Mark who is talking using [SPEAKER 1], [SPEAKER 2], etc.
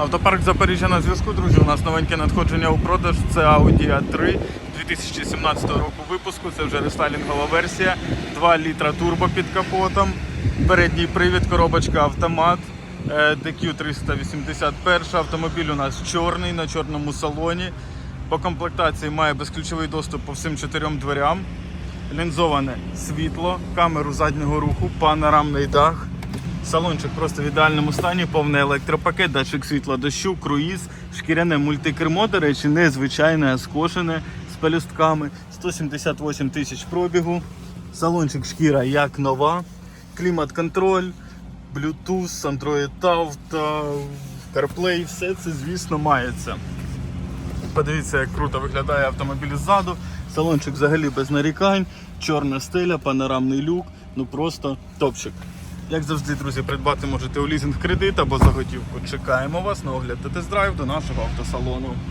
[SPEAKER 1] Автопарк Запоріжжя на зв'язку, друзі. У нас новеньке надходження у продаж. Це Audi A3 2017 року випуску. Це вже рестайлінгова версія. 2 літра турбо під капотом. Передній привід, коробочка автомат. Е, DQ 381. Автомобіль у нас чорний на чорному салоні. По комплектації має безключовий доступ по всім чотирьом дверям. Лінзоване світло, камеру заднього руху, панорамний дах. Салончик просто в ідеальному стані, повний електропакет, датчик світла дощу, круїз, шкіряне мультикермо, до речі, незвичайне, скошене з пелюстками. 178 тисяч пробігу. Салончик шкіра як нова. Клімат-контроль, Bluetooth, Android Auto, CarPlay, все це, звісно, мається. Подивіться, як круто виглядає автомобіль ззаду. Салончик взагалі без нарікань, чорна стеля, панорамний люк. Ну просто топчик. Як завжди, друзі, придбати можете у лізинг кредит або за готівку. Чекаємо вас на огляд та тест-драйв до нашого автосалону.